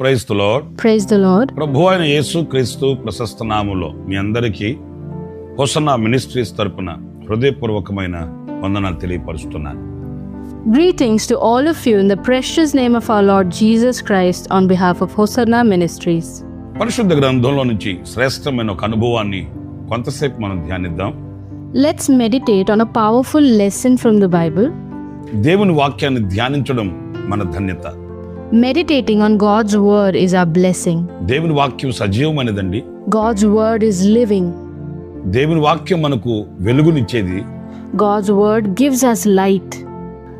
Praise lord Praise the Lord. ప్రభు అయిన యేసు క్రీస్తు ప్రశస్త నామంలో మీ అందరికీ హోసన్న మినిస్ట్రీస్ తరపున హృదయపూర్వకమైన వందనాలు తెలియపరుస్తున్నాను Greetings to all of you in the precious name of our Lord Jesus Christ on behalf of Hosanna Ministries. పరిశుద్ధ గ్రంథంలో నుంచి శ్రేష్టమైన ఒక అనుభవాన్ని కొంతసేపు మనం ధ్యానిద్దాం Let's meditate on a powerful lesson from the Bible. దేవుని వాక్యాన్ని ధ్యానించడం మన ధన్యత Meditating on God's word is our blessing. దేవుని వాక్యం సజీవమైనదండి God's word is living. దేవుని వాక్యం మనకు వెలుగునిచ్చేది God's word gives us light.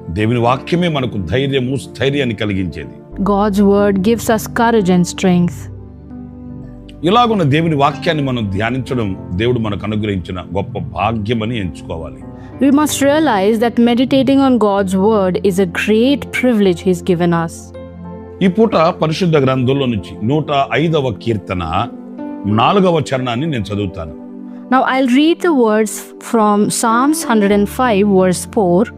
దేవుని వాక్యమే మనకు ధైర్యము స్థైర్యాన్ని కలిగించేది God's word gives us courage and strength. ఇలాగున్న దేవుని వాక్యాన్ని మనం ధ్యానించడం దేవుడు మనకు అనుగ్రహించిన గొప్ప భాగ్యమని ఎంచుకోవాలి We must realize that meditating on God's word is a great privilege He's given us. ఈ పూట పరిశుద్ధ గ్రంథంలో నుంచి నూట ఐదవ కీర్తన నాలుగవ చరణాన్ని నేను చదువుతాను. Now I'll read words from psalms hundred and five words four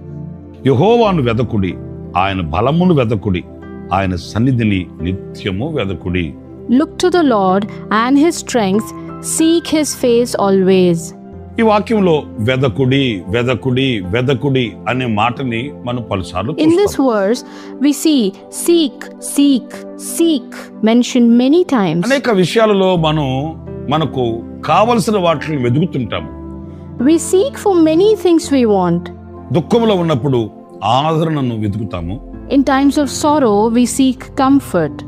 యహోవాను వెదకుడి ఆయన బలమును వెదకుడి ఆయన సన్నిధిని నిత్యము వెదకుడి. Look to the lord and his strengths seek his face always ఈ వాక్యంలో వెదకుడి వెదకుడి వెదకుడి అనే మాటని మనం పలుసార్లు in this words we see seek seek seek mention many times అనేక విషయాలలో మనం మనకు కావలసిన వాటిని వెదుకుతుంటాం we seek for many things we want దుఃఖంలో ఉన్నప్పుడు ఆదరణను వెతుకుతాము. In times of sorrow we seek comfort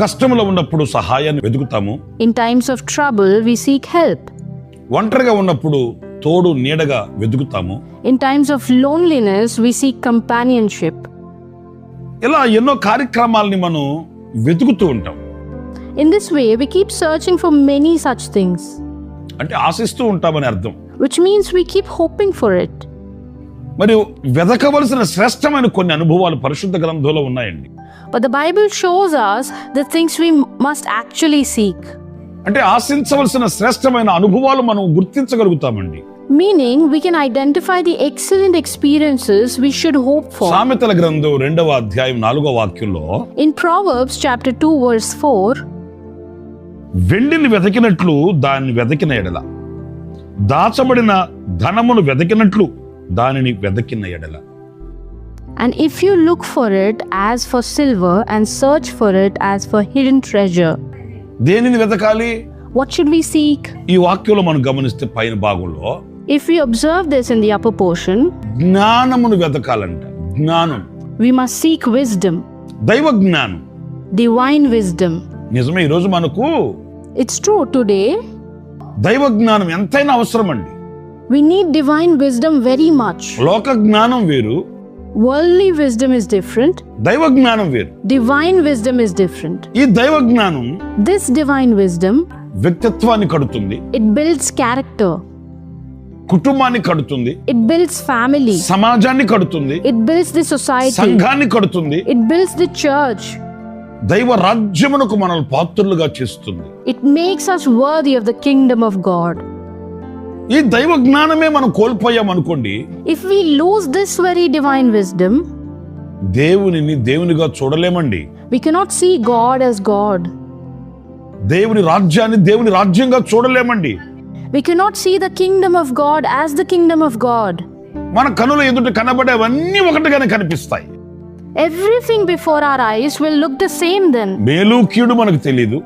కష్టంలో ఉన్నప్పుడు సహాయాన్ని వెతుకుతాము. In times of trouble we seek help ఒంటరిగా ఉన్నప్పుడు తోడు నీడగా వెతుకుతాము. In times of loneliness we see companionship ఇలా ఎన్నో కార్యక్రమాలని మనం వెతుకుతూ ఉంటాం. In this way we keep searching for many such things అంటే ఆశిస్తూ ఉంటామని అర్థం. Which means we keep hoping for it మరి వెతకవలసిన శ్రేష్టమైన కొన్ని అనుభవాలు పరిశుద్ధ గ్రంథంలో ఉన్నాయండి. But the Bible shows us the things we must actually seek అంటే ఆశించవలసిన శ్రేష్టమైన అనుభవాలు మనం గుర్తించగలుగుతామండి meaning we can identify the excellent experiences we should hope for. సామెతల గ్రంథం రెండవ అధ్యాయం నాలుగో వాక్యంలో In Proverbs chapter 2 verse 4, వెండిని వెతకినట్లు దాన్ని వెతకిన ఎడల దాచబడిన ధనమును వెతకినట్లు దానిని వెతకిన ఎడల and if you look for it as for silver and search for it as for hidden treasure, దేనిని వెతకాలి? వాట్ షుడ్ వి సీక్ ఈ వాక్యంలో మనం గమనిస్తే పైన భాగంలో if you observe this in the upper portion జ్ఞానమును వెతకాలంట. జ్ఞానం. వి మస్ట్ సీక్ విజ్డమ్ దైవ జ్ఞానం. డివైన్ విజ్డమ్ నిజమే ఈ రోజు మనకు ఇట్స్ ట్రూ టుడే దైవ జ్ఞానం ఎంతైనా అవసరం అండి we need divine wisdom very much లోక జ్ఞానం వేరు Worldly wisdom is different, దైవ జ్ఞానం వేరు divine wisdom is different. ఈ దైవ జ్ఞానం This divine wisdom, వ్యక్తిత్వాన్ని కడుతుంది it builds character, కుటుంబాన్ని కడుతుంది it builds family, సమాజాన్ని కడుతుంది it builds the society, సంఘాన్ని కడుతుంది it builds the church. దైవ రాజ్యమునకు మనల్ని పాత్రులుగా చేస్తుంది It makes us worthy of the kingdom of God. ఈ దైవ జ్ఞానమే మనం కోల్పోయాం అనుకోండి if we lose this very divine wisdom దేవునిని దేవునిగా చూడలేమండి. We cannot see God as God దేవుని రాజ్యాన్ని దేవుని రాజ్యంగా చూడలేమండి. We cannot see the kingdom of God as the kingdom of God మన కనుల ఎదుట కనబడేవన్నీ ఒకటిగానే కనిపిస్తాయి. Everything before our eyes will look the same then మేలుకీయుడు మనకు తెలియదు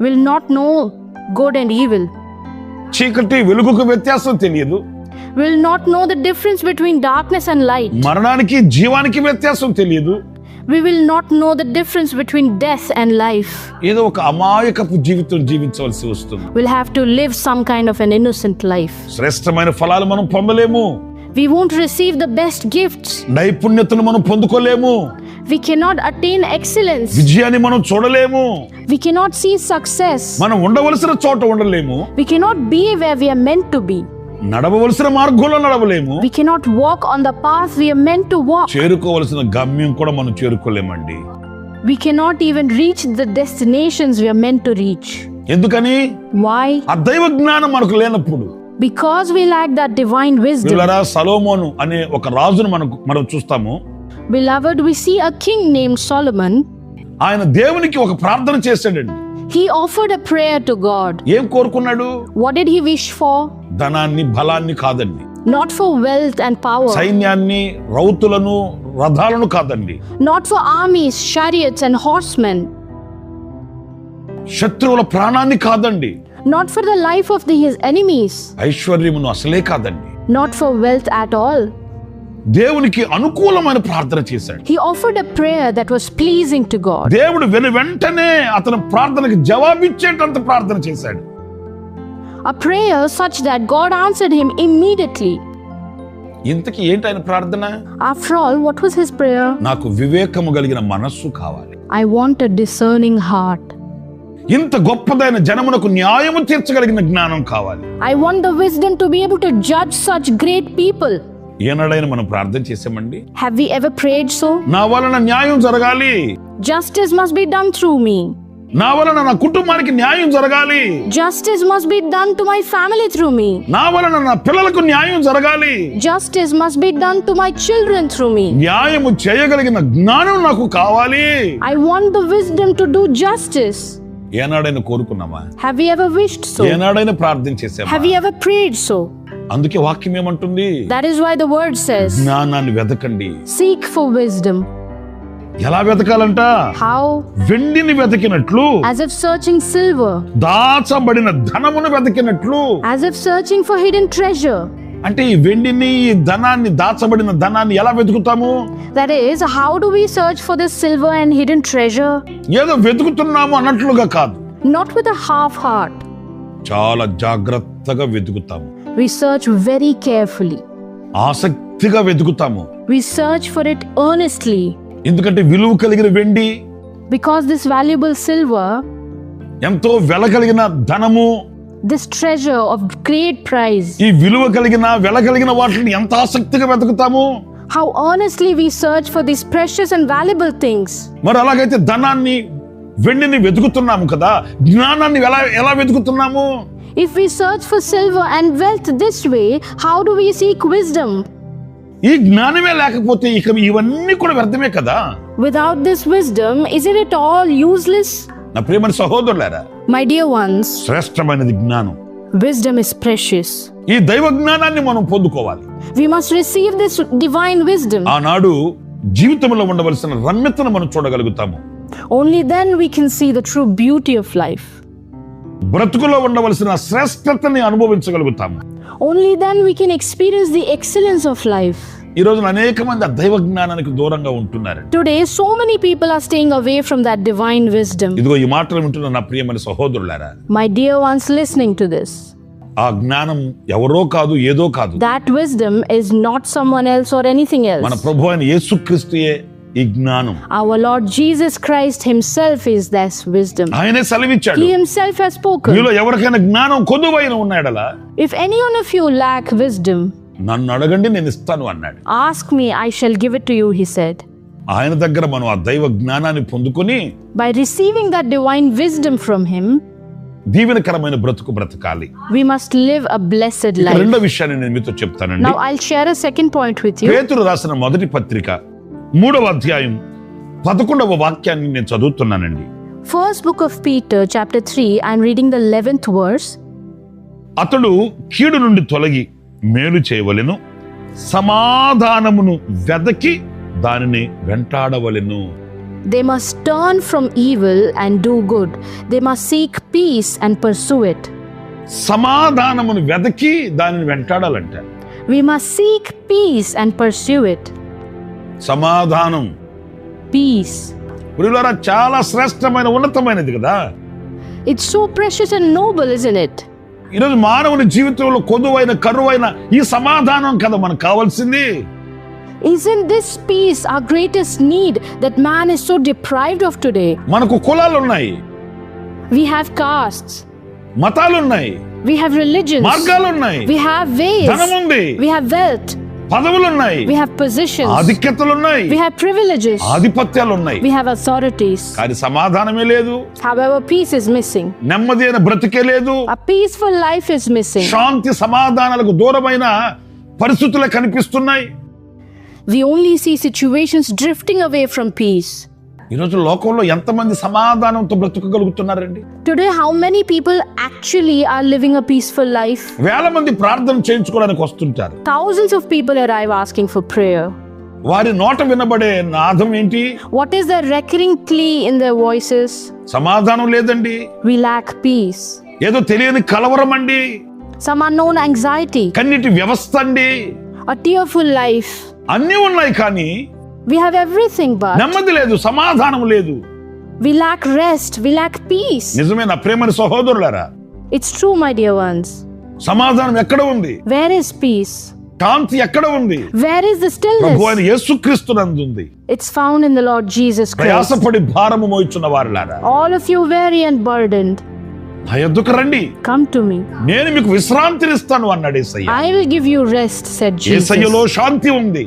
will not know good and evil చీకటి వెలుగుకు వ్యత్యాసం తెలియదు will not know the difference between darkness and light. మరణానికి జీవానికి వ్యత్యాసం తెలియదు We will not know the difference between death and life. ఏదో ఒక అమాయకపు జీవితం జీవించవలసి వస్తుంది We'll have to live some kind of an innocent life. శ్రేష్టమైన ఫలాలు మనం పొందలేము We won't receive the best gifts. నైపుణ్యతను మనం పొందుకోలేము We cannot attain excellence. విజయాన్ని మనం చూడలేము We cannot see success. మనం ఉండవలసిన చోట ఉండలేము We cannot be where we are meant to be. నడవవలసిన మార్గంలో నడవలేము We cannot walk on the path we are meant to walk. చేరుకోవలసిన గమ్యం కూడా మనం చేరుకోలేమండి We cannot even reach the destinations we are meant to reach. ఎందుకని Why? ఆ దైవ జ్ఞానం మనకు లేనప్పుడు Because we lack that divine wisdom. వీళ్ళరా Solomon అనే ఒక రాజును మనకు మనం చూస్తాము Beloved, we see a king named Solomon. ఆయన దేవునికి ఒక ప్రార్థన చేశాడండి He offered a prayer to God. ఏం కోరుకున్నాడు What did he wish for? ధనాన్ని బలాన్ని కాదండి Not for wealth and power, సైన్యాన్ని రౌతులను రథాలను కాదండి not for armies, chariots, and horsemen, శత్రువుల ప్రాణాన్ని కాదండి not for the life of the, his enemies, ఐశ్వర్యమును అసలే కాదండి not for wealth at all. దేవునికి అనుకూలమైన ప్రార్థన చేశాడు. He offered a prayer that was pleasing to God దేవుడు వెను వెంటనే అతను ప్రార్థనకి జవాబు ఇచ్చేటంత ప్రార్థన చేశాడు. A prayer such that God answered him immediately ఇంతకి ఏంటి ఆయన ప్రార్థన? After all what was his prayer నాకు వివేకము కలిగిన మనస్సు కావాలి. I want a discerning heart ఇంత గొప్పదైన జనమునకు న్యాయము తీర్చగలిగిన జ్ఞానం కావాలి. I want the wisdom to be able to judge such great people ఏనాడైనా మనం ప్రార్థన చేసామండి have we ever prayed so నా వలన న్యాయం జరగాలి. Justice must be done through me నా వలన నా కుటుంబానికి న్యాయం జరగాలి. Justice must be done to my family through me నా వలన పిల్లలకు న్యాయం జరగాలి. Justice must be done to my children through me న్యాయం చేయగలిగిన జ్ఞానం నాకు కావాలి. I want the wisdom to do justice ఏనాడైనా కోరుకున్నామా హావ్ యు ఎవర్ సో ఏనాడైనా ప్రార్థన చేసామా హావ్ ఎవర్ ప్రేడ్ సో అందుకే వాక్యం ఏమంటుంది? That is why the word says జ్ఞానాన్ని వెదకండి. సీక్ ఫర్ విజ్డమ్ ఎలా వెతకాలంట? హౌ వెండిని వెతికినట్లు. యాజ్ ఇఫ్ సర్చింగ్ సిల్వర్ దాచబడిన ధనమును వెతకినట్లు. As if searching for hidden treasure అంటే ఈ వెండిని ఈ ధనాన్ని దాచబడిన ధనాన్ని ఎలా వెతుకుతాము? That is how do we search for this silver and hidden treasure ఏదో వెతుకుతున్నాము అన్నట్లుగా కాదు. Not with a half heart చాలా జాగ్రత్త. జాగ్రత్తగా వెతుకుతాము. రీసెర్చ్ వెరీ కేర్ఫుల్లీ ఆసక్తిగా వెతుకుతాము. రీసెర్చ్ ఫర్ ఇట్ ఎర్నెస్ట్లీ ఎందుకంటే విలువ కలిగిన వెండి బికాజ్ దిస్ వాల్యుబుల్ సిల్వర్ ఎంతో వెల కలిగిన ధనము this treasure of great prize ఈ విలువ కలిగిన వెల కలిగిన వాటిని ఎంత ఆసక్తిగా వెతుకుతాము? How honestly we search for this precious and valuable things మరి అలాగైతే ధనాన్ని వెండిని వెతుకుతున్నాము కదా? జ్ఞానాన్ని ఎలా ఎలా వెతుకుతున్నాము? If we search for silver and wealth this way, how do we seek wisdom? ఈ జ్ఞానమే లేకపోతే ఇక ఇవన్నీ కూడా వ్యర్థమే కదా Without this wisdom, isn't it all useless? నా ప్రియమైన సహోదరులారా My dear ones, శ్రేష్టమైనది జ్ఞానం wisdom is precious. ఈ దైవ జ్ఞానాన్ని మనం పొందుకోవాలి We must receive this divine wisdom. ఆనాడు జీవితంలో ఉండవలసిన రమ్యతను మనం చూడగలుగుతాము Only then we can see the true beauty of life. బ్రతుకులో ఉండవలసిన శ్రేష్టతని అనుభవించగలుగుతాము only then we can experience the excellence of life ఈ రోజున అనేక మంది ఆ దైవ జ్ఞానానికి దూరంగా ఉంటున్నారు. Today so many people are staying away from that divine wisdom ఇదిగో ఈ మాటలు వింటున్న నా ప్రియమైన సహోదరులారా my dear ones listening to this ఆ జ్ఞానం ఎవరో కాదు ఏదో కాదు. That wisdom is not someone else or anything else మన ప్రభువైన యేసుక్రీస్తుయే ఈ జ్ఞానం Our Lord Jesus Christ Himself is this wisdom. ఆయనే సెలవిచ్చాడు He Himself has spoken. మీలో ఎవరికైనా జ్ఞానం కొదువైన ఉన్నాడలా If any one of you lack wisdom, నన్ను అడగండి నేను ఇస్తాను అన్నాడు ask me, I shall give it to you, He said. ఆయన దగ్గర మనం ఆ దైవ జ్ఞానాన్ని పొందుకొని By receiving that divine wisdom from Him, దీవెనకరమైన బ్రతుకు బ్రతకాలి we must live a blessed ఇక life. రెండో విషయాన్ని నేను మీతో చెప్తానండి Now, I'll share a second point with you. పేతురు రాసిన మొదటి పత్రిక మూడవ అధ్యాయం పదకొండవ వాక్యాన్ని నేను చదువుతున్నానండి. First book of Peter chapter three I'm reading the eleventh verse అతడు కీడు నుండి తొలగి మేలు చేయవలెను సమాధానమును వెదకి దానిని వెంటాడవలెను. They must turn from evil and do good they must seek peace and pursue it సమాధానమును వెదకి దానిని వెంటాడాలంట. We must seek peace and pursue it సమాధానం పీస్ ప్రియులారా చాలా శ్రేష్టమైన ఉన్నతమైనది కదా it's so precious and noble is it ఈ రోజు మానవుని జీవితంలో కొదువైన కరువైన ఈ సమాధానం కదా మనకు కావాల్సింది Isn't this peace our greatest need that man is so deprived of today మనకు కులాలు ఉన్నాయి. వి have castes. మతాలు ఉన్నాయి. వి have religions. మార్గాలు ఉన్నాయి. వి have ways. ధనం ఉంది. వి have wealth. పదవులు ఉన్నాయి we have positions, ఆధిక్యతలు ఉన్నాయి we have privileges, ఆధిపత్యాలు ఉన్నాయి we have authorities. కానీ సమాధానమే లేదు However, peace is missing. నెమ్మది అయిన బ్రతికే లేదు A peaceful life is missing. శాంతి సమాధానాలకు దూరమైన పరిస్థితులే కనిపిస్తున్నాయి We only see situations drifting away from peace. ఈరోజు లోకంలో ఎంతమంది సమాధానంతో బ్రతకగలుగుతున్నారండి? Today how many people actually are living a peaceful life వేల మంది ప్రార్థన చేయించుకోవడానికి వస్తుంటారు. Thousands of people are I've asking for prayer వారి నోట వినబడే నాదం ఏంటి? What is the recurring plea in the voices సమాధానం లేదండి. వి లాక్ పీస్ ఏదో తెలియని కలవరం అండి. సమ్ అన్నోన్ యాంగ్జైటీ కన్నిటి వ్యవస్థ అండి. అ టియర్ఫుల్ లైఫ్ అన్నీ ఉన్నాయి కానీ We have everything, but నెమ్మది లేదు సమాధానం లేదు we lack rest, we lack peace. నిజమే నా ప్రేమని సహోదరులారా It's true, my dear ones. సమాధానం ఎక్కడ ఉంది Where is peace? కాంతి ఎక్కడ ఉంది Where is the Prabhu stillness? యేసుక్రీస్తు నందుంది It's found in the Lord Jesus Christ. ప్రయాసపడి భారము మోయిచున్న వారులారా All of you weary and burdened, నా యొద్దకు రండి come to me. నేను మీకు విశ్రాంతినిస్తాను అన్నాడు ఏసయ్య I will give you rest, said ఏసయ్యలో Jesus. శాంతి ఉంది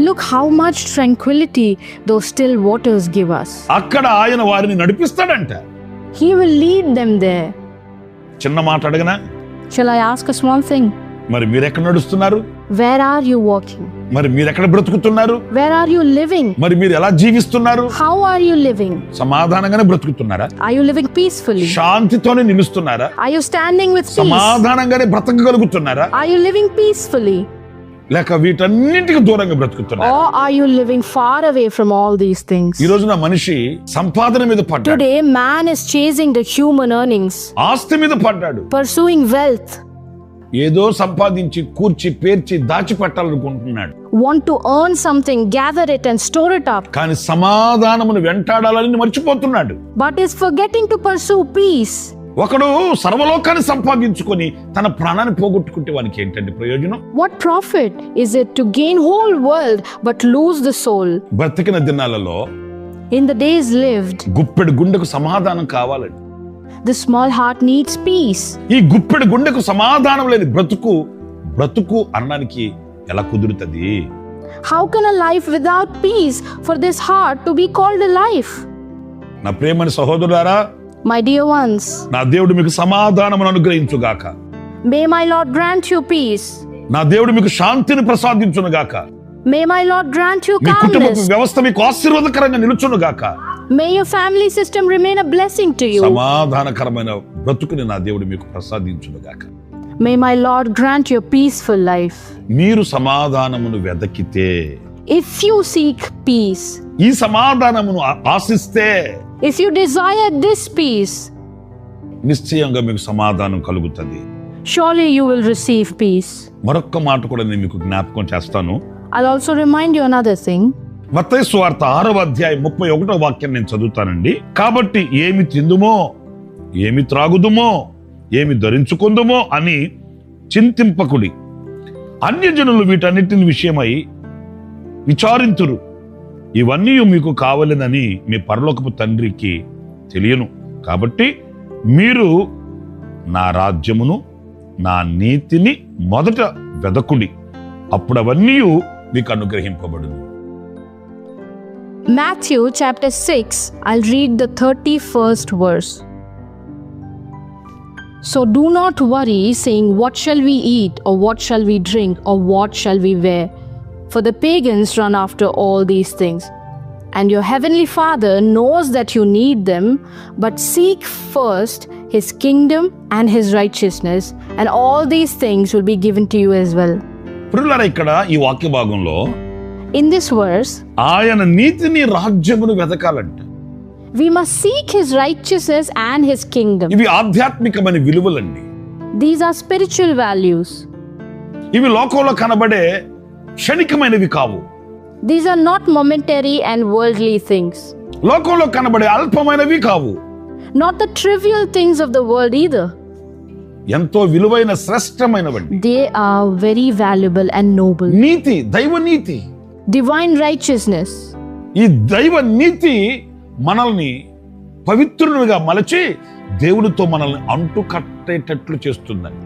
look how much tranquility though still waters give us అక్కడ ఆయన వారిని నడిపిస్తాడంట. He will lead them there చిన్న మాట అడగనా? Shall I ask a small thing మరి మీరు ఎక్కడ నడుస్తున్నారు? వేర్ ఆర్ యు వాకింగ్ మరి మీరు ఎక్కడ బ్రతుకుతున్నారు? వేర్ ఆర్ యు లివింగ్ మరి మీరు ఎలా జీవిస్తున్నారు? హౌ ఆర్ యు లివింగ్ సమాధానంగానే బ్రతుకుతున్నారా? ఐ యు లివింగ్ పీస్ఫుల్లీ శాంతితోనే నిలుస్తున్నారా? I you standing with peace సమాధానంగానే బ్రతకగలుగుతున్నారా? ఐ యు లివింగ్ పీస్ఫుల్లీ లేక వీటన్నింటికి దూరంగా బ్రతుకుతున్నా are you living far away from all these things ఈ రోజున మనిషి సంపాదన మీద పడ్డాడు. Today man is chasing human earnings ఆస్తి మీద పడ్డాడు. పర్సూయింగ్ వెల్త్ ఏదో సంపాదించి కూర్చి పేర్చి దాచి పెట్టాలనుకుంటున్నాడు want to earn something gather it and store it up కానీ సమాధానమును వెంటాడాలని మర్చిపోతున్నాడు. But is getting to pursue peace ఒకడు సర్వలోకాన్ని సంపాదించుకొని తన ప్రాణాన్ని పోగొట్టుకుంటే వానికి ఏంటండి ప్రయోజనం? What profit is it to gain whole world but lose the soul బ్రతికిన దినాలలో ఇన్ ద డేస్ లివ్డ్ గుప్పెడు గుండెకు సమాధానం కావాలండి. The small heart needs peace ఈ గుప్పెడు గుండెకు సమాధానం లేదు బ్రతుకు బ్రతుకు అన్నానికి ఎలా కుదురుతుంది? How can a life without peace for this heart to be called life నా ప్రేమని సహోదరులారా My dear ones, నా దేవుడు మీకు సమాధానమును అనుగ్రహించుగాక may my Lord grant you peace. నా దేవుడు మీకు శాంతిని ప్రసాదించునుగాక May my Lord grant you మీ కుటుంబ calmness. వ్యవస్థ మీకు ఆశీర్వాదకరంగా నిలుచునుగాక May your family system remain a blessing to you. సమాధానకరమైన బ్రతుకుని నా దేవుడు మీకు ప్రసాదించునుగాక May my Lord grant you a peaceful life. మీరు సమాధానమును వెదకితే If you seek peace, ఈ సమాధానమును ఆశిస్తే if you desire this peace, నిశ్చయంగా మీకు సమాధానం కలుగుతుంది. surely you will receive peace. మరొక్క మాట కూడా నేను మీకు జ్ఞాపకం చేస్తాను. I'll also remind you another thing. మత్తయి సువార్త ఆరవ అధ్యాయం ముప్పై ఒకటో వాక్యం నేను చదువుతానండి. కాబట్టి ఏమి తిందుమో ఏమి త్రాగుదుమో ఏమి ధరించుకుందుమో అని చింతింపకుడి. అన్యజనులు వీటన్నిటిని విషయమై విచారింతురు. ఇవన్నీ మీకు కావలేదని మీ పరలోకపు తండ్రికి తెలియను కాబట్టి మీరు నా రాజ్యమును నా నీతిని మొదట వెదకుడి అప్పుడు అవన్నీ మీకు అనుగ్రహింపబడును Matthew chapter six I'll read the thirty first verse so do not worry, saying, What shall we eat, or what shall we drink, or what shall we wear? For the pagans run after all these things. And your heavenly Father knows that you need them, but seek first his kingdom and his righteousness, and all these things will be given to you as well. ఇక్కడ ఈ వాక్య భాగంలో In this verse, ఆయన నీతిని రాజ్యమును వెతకాలంట we must seek his righteousness and his kingdom. ఇవి ఆధ్యాత్మికమైన విలువలండి These are spiritual values. ఇవి లోకంలో కనబడే క్షణికమైనవి కావు. These are not momentary and worldly things లోకంలో కనబడే అల్పమైనవి కావు. Not the trivial things of the world either ఎంతో విలువైన శ్రేష్టమైనవి they are very valuable and noble నీతి దైవ నీతి డివైన్ రైచియస్నెస్ ఈ దైవ నీతి మనల్ని పవిత్రునిగా మలచి దేవుడితో మనల్ని అంటుకట్టేటట్లు చేస్తుందని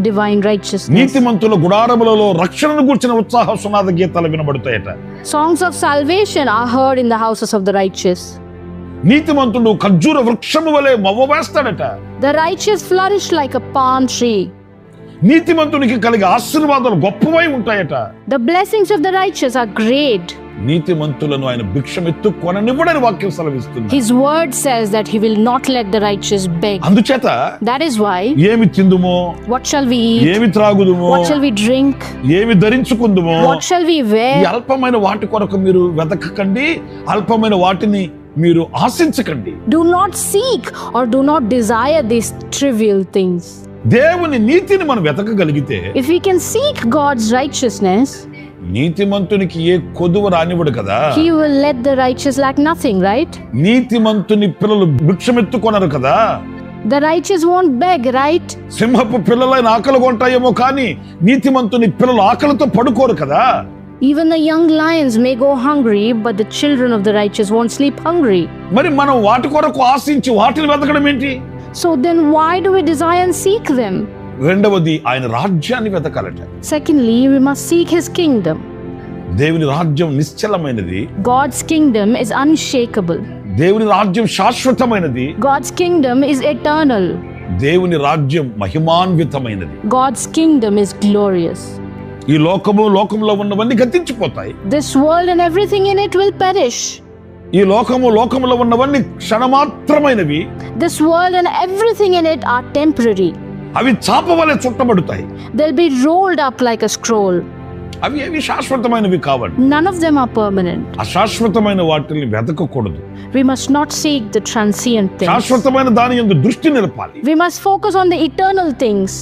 divine righteousness. నీతిమంతుల గుడారములలో రక్షణను కూర్చిన ఉత్సాహ సునాద గీతాలు వినబడతాయట Songs of salvation are heard in the houses of the righteous. నీతిమంతుడు ఖర్జూర వృక్షము వలె మవ్వవేస్తాడట The righteous flourish like a palm tree. నీతిమంతునికి కలిగే ఆశీర్వాదాలు గొప్పవై ఉంటాయట The blessings of the righteous are great. నీతిమంతులను ఆయన భిక్షమెత్తు కొననివ్వడని వాక్యం సెలవిస్తుంది his word says that he will not let the righteous beg అందుచేత దట్ ఇస్ వై ఏమి తిందుమో వాట్ షల్ వి ఈట్ ఏమి త్రాగుదుమో వాట్ షల్ వి డ్రింక్ ఏమి ధరించుకుందుమో వాట్ షల్ వి వేర్ ఈ అల్పమైన వాటి కొరకు మీరు వెతకకండి అల్పమైన వాటిని మీరు ఆశించకండి. Do not seek or do not desire this trivial things దేవుని నీతిని మనం వెతకగలిగితే if you can seek God's righteousness నీతిమంతునికి ఏ కొదువ రానివ్వడు కదా He will let the righteous lack nothing, right? నీతిమంతుని పిల్లలు భిక్షమెత్తుకొనరు కదా The righteous won't beg, right? సింహపు పిల్లలైన ఆకలి కొంటాయేమో కానీ నీతిమంతుని పిల్లలు ఆకలితో పడుకోరు కదా Even the young lions may go hungry, but the children of the righteous won't sleep hungry. మరి మనం వాటి కొరకు ఆశించి వాటిని వెతకడం ఏంటి So then, why do we desire and seek them? రెండవది ఆయన రాజ్యాన్ని వెతకాలట. Secondly we must seek his kingdom దేవుని రాజ్యం నిశ్చలమైనది. గాడ్స్ కింగ్డమ్ ఇస్ అన్షేకబుల్ దేవుని రాజ్యం శాశ్వతమైనది. గాడ్స్ కింగ్డమ్ ఇస్ ఎటర్నల్ దేవుని రాజ్యం మహిమాన్వితమైనది. గాడ్స్ కింగ్డమ్ ఇస్ గ్లోరియస్ ఈ లోకము లోకంలో ఉన్నవన్నీ గతించిపోతాయి. This world and everything in it will perish ఈ లోకము లోకములో ఉన్నవన్నీ క్షణమాత్రమైనవి. This world and everything in it are temporary అవి చాపవలె చుట్టబడుతాయి They'll be rolled up like a scroll. అవి ఏవి శాశ్వతమైనవి కావండి None of them are permanent. అశాశ్వతమైన వాటిని వెతకకూడదు We must not seek the transient things. శాశ్వతమైన దాని ఎందు దృష్టి నిలపాలి We must focus on the eternal things.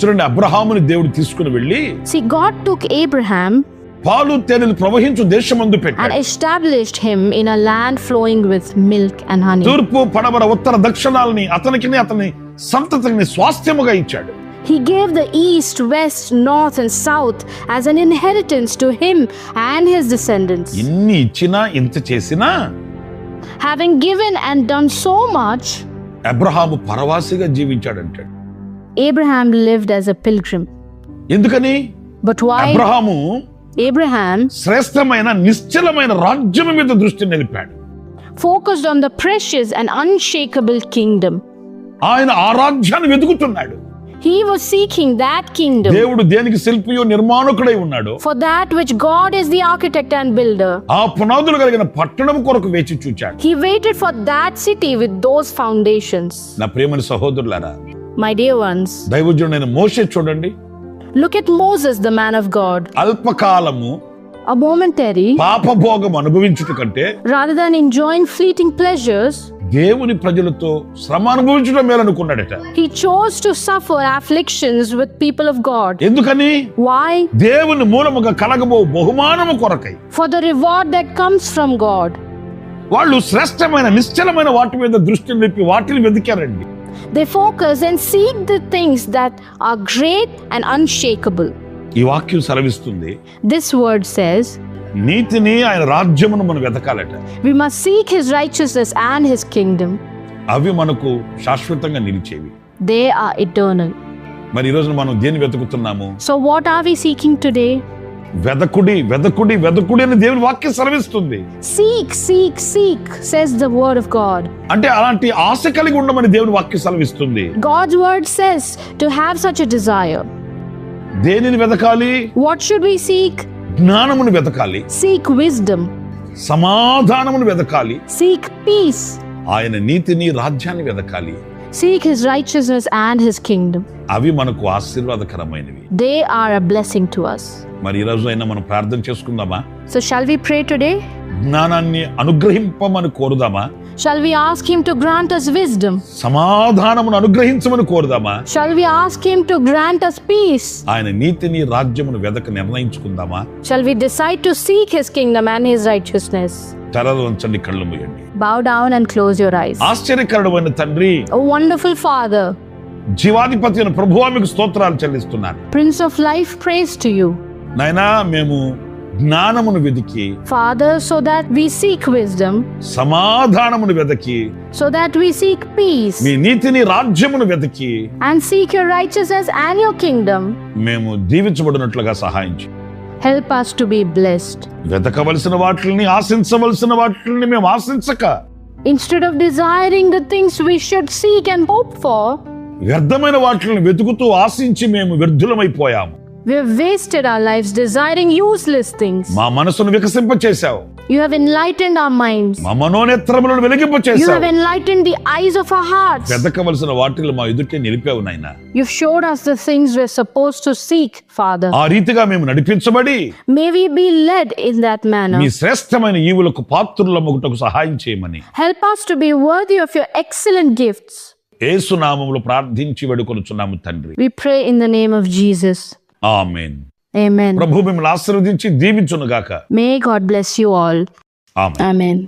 చూడండి అబ్రహాముని దేవుడు తీసుకుని వెళ్ళి See, God took Abraham పాలు తేనెలు ప్రవహించు దేశమందు and పెట్టాడు established him in a land flowing with milk and honey. తూర్పు పడమర ఉత్తర దక్షిణాలని అతనికి అతని సంతతిని స్వాస్థ్యముగా ఇచ్చాడు He gave the east, west, north, and south as an inheritance to him and his descendants. ఇన్ని ఇచ్చినా ఇంత చేసినా Having given and done so much, Abraham పరవాసిగా జీవించాడంటాడు Abraham lived as a pilgrim. ఎందుకని But why అబ్రహాము Abraham శ్రేష్టమైన నిశ్చలమైన రాజ్యం మీద దృష్టి నిలిపాడు focused on the precious and unshakable kingdom. ఆయన ఆ రాజ్యాన్ని వెతుకుతున్నాడు He was seeking that kingdom. దేవుడు దేనికి శిల్పియో నిర్మాణకుడై ఉన్నాడు For that which God is the architect and builder. ఆ పునాదులు కలిగిన పట్టణం కొరకు వేచి చూచాడు He waited for that city with those foundations. నా ప్రియమని సహోదరులారా My dear ones, దైవజనుడైన మోషే చూడండి look at Moses, the man of God. అల్పకాలము A momentary, పాపభోగం అనుభవించుట కంటే rather than enjoying fleeting pleasures, దేవుని ప్రజలతో శ్రమ అనుభవించడం మేలనుకున్నాడు he chose suffer afflictions with people of God ఎందుకని? Why దేవుని మూలముగా కలగబో బహుమానము కొరకై. For the reward that comes from God వాళ్ళు శ్రేష్టమైన నిశ్చలమైన వాటి మీద దృష్టి నిలిపి వాటిని వెతికారండి. They focus and seek the things that are great and unshakable ఈ వాక్యం సెలవిస్తుంది. దిస్ వర్డ్ సేస్ నీతిని ఆయన రాజ్యమును మనం వెతకాలట. We must seek his righteousness and his kingdom అవి మనకు శాశ్వతంగా నిలిచేవి. దే ఆర్ ఇటర్నల్ మరి ఈ రోజున మనం దేని వెతుకుతున్నాము? So what are we seeking today వెదకుడి వెదకుడి వెదకుడి అని దేవుని వాక్యం సర్విస్తుంది seek seek seek says the word of God అంటే అలాంటి ఆశ కలిగి ఉండమని దేవుని వాక్యం సర్విస్తుంది God's word says to have such a desire దేనిని వెదకాలి? వాట్ షుడ్ వి సీక్ జ్ఞానమును వెతకాలి. Seek wisdom, సమాధానమును వెతకాలి. Seek peace, ఆయన నీతిని రాజ్యాన్ని వెతకాలి. seek his righteousness and his kingdom. అవి మనకు ఆశీర్వాదకరమైనవి They are a blessing to us. మరి ఈ రోజు అయినా మనం ప్రార్థన చేసుకుందామా So, shall we pray today? జ్ఞానాన్ని అనుగ్రహింపమని కోరుదామా Shall we ask Him to grant us wisdom? సమాధానమును అనుగ్రహించమని కోరుదామా Shall we ask Him to grant us peace? ఆయన నీతిని రాజ్యమును వెదక నిర్ణయించుకుందామా Shall we decide to seek His kingdom and His righteousness? తెరలు ఉంచండి కళ్ళు మూయండి Bow down and close your eyes. ఆశ్చర్యకరుడమైన తండ్రి O wonderful Father, జీవాధిపతి అయిన ప్రభువా మీకు స్తోత్రాలు చెల్లిస్తున్నాను Prince of Life, praise to you. నాయనా మేము జ్ఞానమును వెదికి Father, so that we seek wisdom, సమాధానమును వెదకి so that we seek peace, మీ నీతిని రాజ్యమును వెతికి and seek your righteousness and your kingdom. మేము దీవించబడినట్లుగా సహాయించి help us to be blessed వెతకవలసిన వాటిని ఆశించవలసిన వాటిని మేము ఆశించక. Instead of desiring the things we should seek and hope for వ్యర్థమైన వాటిని వెతుకుతూ ఆశించి మేము వ్యర్థులమైపోయాము. We have wasted our lives desiring useless things మా మనసును వికసింప చేసాము You have enlightened our minds. మా మనోనేత్రములను You have వెలిగింపచేశావు enlightened the eyes of our hearts. వెతకవలసిన వాటిని మా ఎదుటే నిలిపావు నాయన You've showed us the things we're supposed to seek, Father. ఆ రీతిగా మేము నడిపించబడి May we be led in that manner. మీ శ్రేష్టమైన ఈవులకు పాత్రులమ్మగుటకు సహాయం చేయమని Help us to be worthy of your excellent gifts. ఏసునామములు ప్రార్థించి వేడుకొనుచున్నాము తండ్రి We pray in the name of Jesus. Amen Amen. ప్రభు మిమ్మల్ని ఆశీర్వదించి దీవించునుగాక May God bless you all. Amen Amen.